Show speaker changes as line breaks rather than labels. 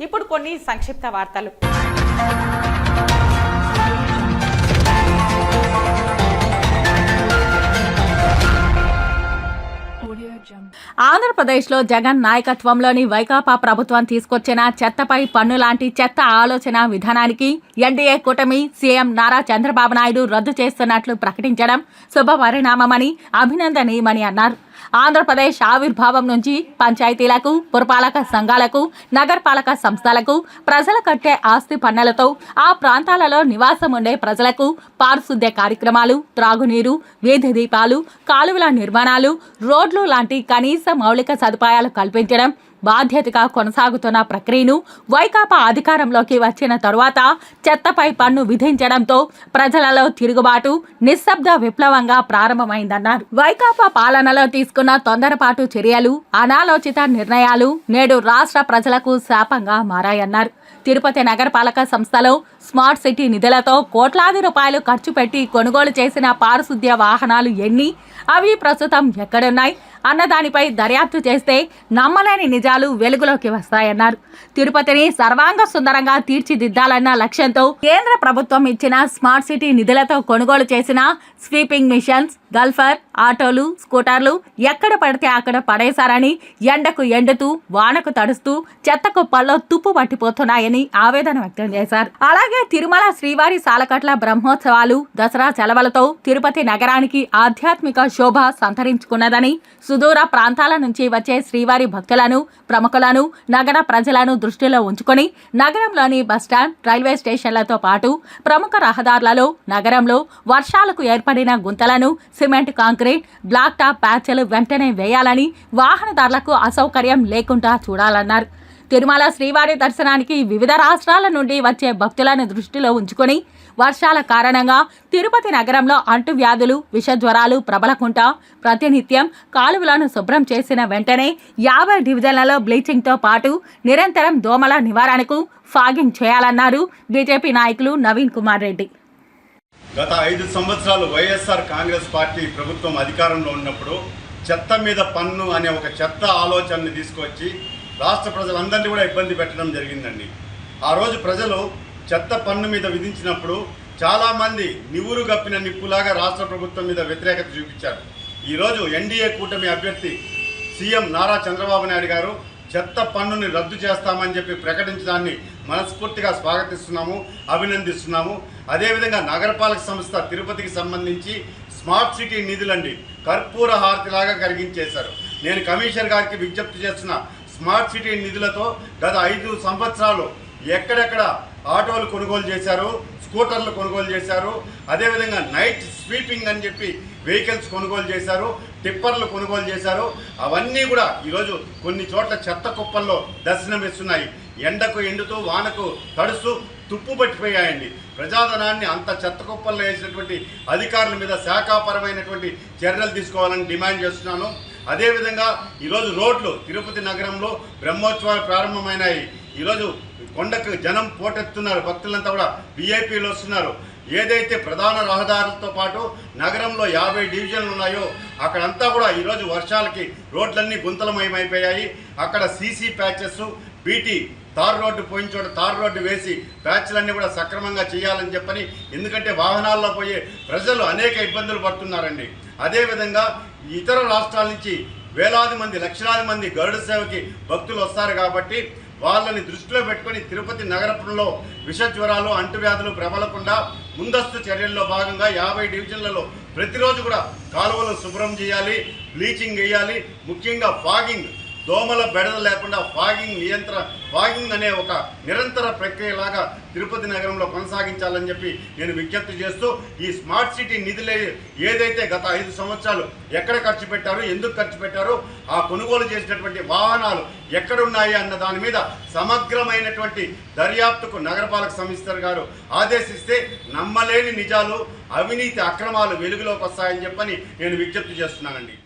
ఇప్పుడు కొన్ని సంక్షిప్త వార్తలు.
ఆంధ్రప్రదేశ్లో జగన్ నాయకత్వంలోని వైకాపా ప్రభుత్వం తీసుకొచ్చిన చెత్తపై పన్ను లాంటి చెత్త ఆలోచన విధానానికి ఎన్డీఏ కూటమి సీఎం నారా చంద్రబాబు నాయుడు రద్దు చేస్తున్నట్లు ప్రకటించడం శుభపరిణామమని అభినందనీయమని అన్నారు. ఆంధ్రప్రదేశ్ ఆవిర్భావం నుంచి పంచాయతీలకు పురపాలక సంఘాలకు నగరపాలక సంస్థలకు ప్రజల కట్టే ఆస్తి పన్నులతో ఆ ప్రాంతాలలో నివాసం ఉండే ప్రజలకు పారిశుద్ధ్య కార్యక్రమాలు త్రాగునీరు వీధి దీపాలు కాలువల నిర్మాణాలు రోడ్లు లాంటి కనీస మౌలిక సదుపాయాలు కల్పించడం బాధ్యతగా కొనసాగుతున్న ప్రక్రియను వైకాపా అధికారంలోకి వచ్చిన తరువాత చెత్తపై పన్ను విధించడంతో ప్రజలలో తిరుగుబాటు నిశ్శబ్ద విప్లవంగా ప్రారంభమైందన్నారు. వైకాపా పాలనలో తీసుకున్న తొందరపాటు చర్యలు అనాలోచిత నిర్ణయాలు నేడు రాష్ట్ర ప్రజలకు శాపంగా మారాయన్నారు. తిరుపతి నగరపాలక సంస్థలో స్మార్ట్ సిటీ నిధులతో కోట్లాది రూపాయలు ఖర్చు పెట్టి కొనుగోలు చేసిన పారిశుద్ధ్య వాహనాలు ఎన్ని? అవి ప్రస్తుతం ఎక్కడున్నాయి? అన్న దానిపై దర్యాప్తు చేస్తే నమ్మలేని నిజాలు వెలుగులోకి వస్తాయన్నారు. తిరుపతిని సర్వాంగ సుందరంగా తీర్చిదిద్దాలన్న లక్ష్యంతో కేంద్ర ప్రభుత్వం ఇచ్చిన స్మార్ట్ సిటీ నిధులతో కొనుగోలు చేసిన స్వీపింగ్ మిషన్స్ గల్ఫర్ ఆటోలు స్కూటర్లు ఎక్కడ పడితే అక్కడ పడేశారని ఎండకు ఎండుతూ వానకు తడుస్తూ చెత్త కుప్పల్లో తుప్పు పట్టిపోతున్నాయని ఆవేదన వ్యక్తం చేశారు. అలాగే తిరుమల శ్రీవారి సాలకట్ల బ్రహ్మోత్సవాలు దసరా సెలవులతో తిరుపతి నగరానికి ఆధ్యాత్మిక శోభ సంతరించుకున్నదని సుదూర ప్రాంతాల నుంచి వచ్చే శ్రీవారి భక్తులను ప్రముఖులను నగర ప్రజలను దృష్టిలో ఉంచుకొని నగరంలోని బస్టాండ్ రైల్వే స్టేషన్లతో పాటు ప్రముఖ రహదారులలో నగరంలో వర్షాలకు ఏర్పడిన గుంతలను సిమెంట్ కాంక్రీట్ బ్లాక్ టాప్ ప్యాచ్లు వెంటనే వేయాలని వాహనదారులకు అసౌకర్యం లేకుండా చూడాలన్నారు. తిరుమల శ్రీవారి దర్శనానికి వివిధ రాష్ట్రాల నుండి వచ్చే భక్తులను దృష్టిలో ఉంచుకొని వర్షాల కారణంగా తిరుపతి నగరంలో అంటువ్యాధులు విషజ్వరాలు ప్రబలకుండా ప్రతినిత్యం కాలువలను శుభ్రం చేసిన వెంటనే యాభై డివిజన్లలో బ్లీచింగ్తో పాటు నిరంతరం దోమల నివారణకు ఫాగింగ్ చేయాలన్నారు బీజేపీ నాయకులు నవీన్ కుమార్ రెడ్డి.
గత ఐదు సంవత్సరాలు వైఎస్ఆర్ కాంగ్రెస్ పార్టీ ప్రభుత్వం అధికారంలో ఉన్నప్పుడు చెత్త మీద పన్ను అనే ఒక చెత్త ఆలోచనని తీసుకొచ్చి రాష్ట్ర ప్రజలందరినీ కూడా ఇబ్బంది పెట్టడం జరిగిందండి. ఆ రోజు ప్రజలు చెత్త పన్ను మీద విధించినప్పుడు చాలామంది నివురు గప్పిన నిప్పులాగా రాష్ట్ర ప్రభుత్వం మీద వ్యతిరేకత చూపించారు. ఈరోజు ఎన్డీఏ కూటమి అభ్యర్థి సీఎం నారా చంద్రబాబు నాయుడు గారు చెత్త పన్నుని రద్దు చేస్తామని చెప్పి ప్రకటించడాన్ని మనస్ఫూర్తిగా స్వాగతిస్తున్నాము అభినందిస్తున్నాము. అదేవిధంగా నగరపాలక సంస్థ తిరుపతికి సంబంధించి స్మార్ట్ సిటీ నిధులండి కర్పూర హారతిలాగా కరిగించేశారు. నేను కమిషనర్ గారికి విజ్ఞప్తి చేస్తున్న స్మార్ట్ సిటీ నిధులతో గత ఐదు సంవత్సరాలు ఎక్కడెక్కడ ఆటోలు కొనుగోలు చేశారు స్కూటర్లు కొనుగోలు చేశారు అదేవిధంగా నైట్ స్వీపింగ్ అని చెప్పి వెహికల్స్ కొనుగోలు చేశారు టిప్పర్లు కొనుగోలు చేశారు. అవన్నీ కూడా ఈరోజు కొన్ని చోట్ల చెత్త కుప్పల్లో దర్శనమిస్తున్నాయి ఎండకు ఎండుతూ వానకు తడుస్తూ తుప్పు పట్టిపోయాయండి. ప్రజాధనాన్ని అంత చెత్త కుప్పల్లో వేసినటువంటి అధికారుల మీద శాఖాపరమైనటువంటి చర్యలు తీసుకోవాలని డిమాండ్ చేస్తున్నాను. అదేవిధంగా ఈరోజు రోడ్లు తిరుపతి నగరంలో బ్రహ్మోత్సవాలు ప్రారంభమైనాయి. ఈరోజు కొండకు జనం పోటెత్తున్నారు. భక్తులంతా కూడా విఐపీలు వస్తున్నారు. ఏదైతే ప్రధాన రహదారులతో పాటు నగరంలో యాభై డివిజన్లు ఉన్నాయో అక్కడంతా కూడా ఈరోజు వర్షాలకి రోడ్లన్నీ గుంతలమయమైపోయాయి. అక్కడ CC patches BT tar road పోయిన చోట తార్ రోడ్డు వేసి ప్యాచ్లన్నీ కూడా సక్రమంగా చేయాలని చెప్పని ఎందుకంటే వాహనాల్లో పోయే ప్రజలు అనేక ఇబ్బందులు పడుతున్నారండి. అదేవిధంగా ఇతర రాష్ట్రాల నుంచి వేలాది మంది లక్షలాది మంది గరుడ సేవకి భక్తులు వస్తారు కాబట్టి వాళ్ళని దృష్టిలో పెట్టుకొని తిరుపతి నగరంలో విష జ్వరాలు అంటువ్యాధులు ప్రబలకుండా ముందస్తు చర్యల్లో భాగంగా యాభై డివిజన్లలో ప్రతిరోజు కూడా కాలువలు శుభ్రం చేయాలి బ్లీచింగ్ వేయాలి ముఖ్యంగా ఫాగింగ్ దోమల బెడద లేకుండా ఫాగింగ్ నియంత్రణ ఫాగింగ్ అనే ఒక నిరంతర ప్రక్రియలాగా తిరుపతి నగరంలో కొనసాగించాలని చెప్పి నేను విజ్ఞప్తి చేస్తూ ఈ స్మార్ట్ సిటీ నిధులే ఏదైతే గత ఐదు సంవత్సరాలు ఎక్కడ ఖర్చు పెట్టారు ఎందుకు ఖర్చు పెట్టారు ఆ కొనుగోలు చేసినటువంటి వాహనాలు ఎక్కడున్నాయి అన్న దాని మీద సమగ్రమైనటువంటి దర్యాప్తుకు నగరపాలక సంస్థ గారు ఆదేశిస్తే నమ్మలేని నిజాలు అవినీతి అక్రమాలు వెలుగులోకి వస్తాయని చెప్పని నేను విజ్ఞప్తి చేస్తున్నానండి.